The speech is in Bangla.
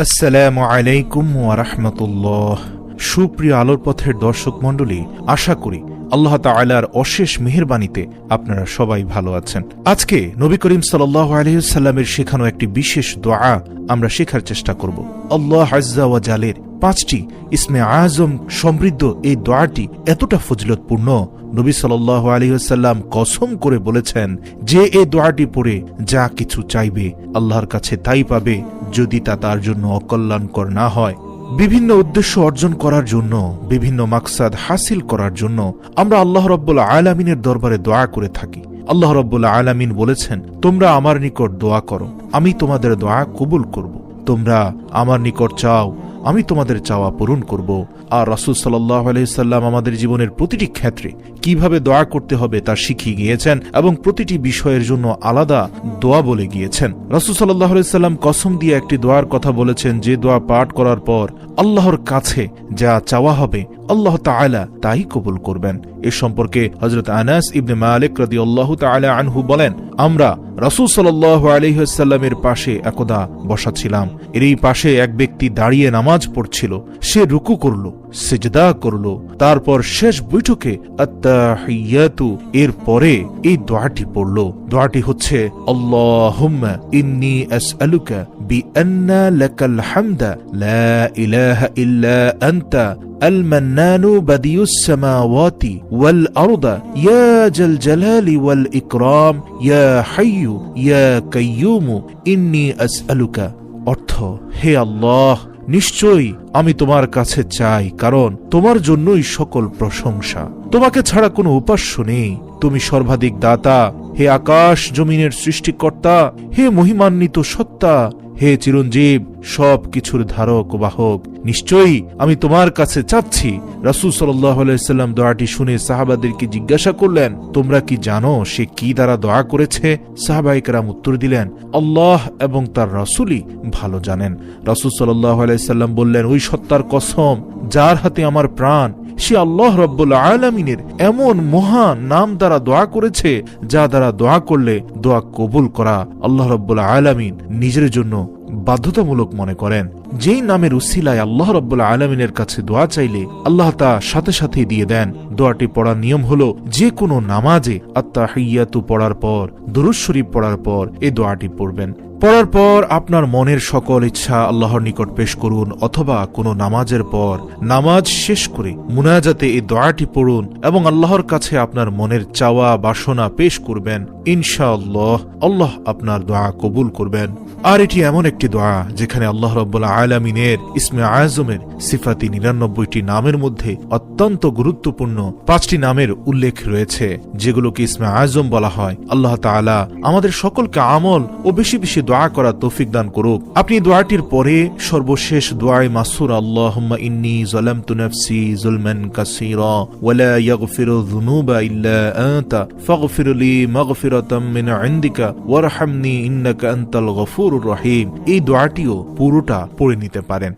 আসসালামু আলাইকুম ওয়ারহমতুল্লাহ সুপ্রিয় আলোর পথের দর্শক মণ্ডলী, আশা করি আল্লাহ তাআলার অশেষ মেহেরবানিতে আপনারা সবাই ভালো আছেন। আজকে নবী করিম সাল্লাহ আলহিসাল্লামের শেখানো একটি বিশেষ দোয়া আমরা শেখার চেষ্টা করব। আল্লাহ আজ্জা ওয়া জালের পাঁচটি ইসমে আজম সমৃদ্ধ এই দোয়াটি এতটা ফজিলতপূর্ণ। নবী সাল্লাহ আলহিহাল্লাম কসম করে বলেছেন যে এই দোয়াটি পড়ে যা কিছু চাইবে, আল্লাহর কাছে তাই পাবে যদি তা তার জন্য অকল্যাণকর না হয়। বিভিন্ন উদ্দেশ্য অর্জন করার জন্য, বিভিন্ন মাকসাদ হাসিল করার জন্য আমরা আল্লাহ রব্বুল্লা আলামিনের দরবারে দোয়া করে থাকি। আল্লাহ রব্বুল্লা আলামিন বলেছেন, তোমরা আমার নিকট দোয়া করো, আমি তোমাদের দোয়া কবুল করব। তোমরা আমার নিকট চাও আমি তোমাদের চাওয়া পূরণ করব। আর রাসুল সাল্লাহ আলহিসাল্লাম আমাদের জীবনের প্রতিটি ক্ষেত্রে কীভাবে দয়া করতে হবে তা শিখিয়ে গিয়েছেন এবং প্রতিটি বিষয়ের জন্য আলাদা দোয়া বলে গিয়েছেন। রাসুল সাল্লাহ আলহিসাল্লাম কসম দিয়ে একটি দোয়ার কথা বলেছেন, যে দোয়া পাঠ করার পর আল্লাহর কাছে যা চাওয়া হবে আল্লাহ তালা তাই কবুল করবেন। এ সম্পর্কে হজরত আনাস ইবনে মালিক রদি আল্লাহ তালা আনহু বলেন, আমরা রাসুল সাল আলহ্লামের পাশে একদা বসা এর এই পাশে এক ব্যক্তি দাঁড়িয়ে নামাজ পড়ছিল। সে রুকু করল। সেজদা করল তারপর শেষ বৈঠকে আত্তাহিয়াতু এর পরে এই দোয়াটি পড়ল দোয়াটি হচ্ছে আল্লাহুম্মা ইন্নী আসআলুকা বিআন্না লাকাল হামদা লা ইলাহা ইল্লা আনতা المنان بديع السماوات والأرض يا ذا الجلال والإكرام يا حي يا قيوم إني أسألك অর্থ হে আল্লাহ নিশ্চয়ই আমি তোমার কাছে চাই, কারণ তোমার জন্যই সকল প্রশংসা। তোমাকে ছাড়া কোনো উপাস্য নেই। তুমি সর্বাধিক দাতা, হে আকাশ জমিনের সৃষ্টিকর্তা, হে মহিমান্বিত সত্তা হে চিরঞ্জীব সব কিছুর ধারক বাহক, নিশ্চয়ই আমি তোমার কাছে চাচ্ছি। রাসুল সাল্লাম দোয়াটি শুনে সাহাবাদেরকে জিজ্ঞাসা করলেন, তোমরা কি জানো সে কি দ্বারা দোয়া করেছে? সাহাবাহিকরাম উত্তর দিলেন, আল্লাহ এবং তার রাসুলই ভালো জানেন। রাসুল সাল্লাম বললেন, ওই সত্তার কসম, যার হাতে আমার প্রাণ সে আল্লাহ রব্বুল আলমিনের এমন মহা নাম দ্বারা দোয়া করেছে, যা দ্বারা দোয়া করলে দোয়া কবুল করা আল্লাহ রব্বুল আলমিন নিজের জন্য বাধ্যতামূলক মনে করেন। যেই নামের উসিলায় আল্লাহ রব্বুল আলমিনের কাছে দোয়া চাইলে আল্লাহ তা সাথে সাথে দিয়ে দেন। দোয়াটি পড়ার নিয়ম হলো যে কোনো নামাজে আত্মা হাইয়াতু পড়ার পর দুরুজ শরীফ পড়ার পর এই দোয়াটি পড়বেন। পড়ার পর আপনার মনের সকল ইচ্ছা আল্লাহর নিকট পেশ করুন অথবা কোনো নামাজের পর নামাজ শেষ করে মুনাজাতে এই দোয়াটি পড়ুন এবং আল্লাহর কাছে আপনার মনের চাওয়া, বাসনা পেশ করবেন। ইনশাআল্লাহ আল্লাহ আপনার দোয়া কবুল করবেন। আর এটি এমন একটি দোয়া যেখানে আল্লাহ রব্বুল্লাহ আলমিনের ইসমে আজমের সিফাতি নিরানব্বইটি নামের মধ্যে অত্যন্ত গুরুত্বপূর্ণ পাঁচটি নামের উল্লেখ রয়েছে, যেগুলোকে ইসমে আজম বলা হয়। আল্লাহ তাআলা আমাদের সকলকে আমল ও বেশি বেশি দোয়া করার তৌফিক দান করুক। আপনি দোয়াটির পরে সর্বশেষ দোয়ায় মাসুর আল্লাহ ইন্নী যালামতু নাফসি যুলমান কাসীরা ইল্লা আনতা ফাগফির লি মাগফিরাতাম মিন ইনদিকা ওয়ারহামনি ইন্নাকা আনতাল গফুরুর রহিম। এই দোয়াটিও পুরোটা পড়ে নিতে পারেন।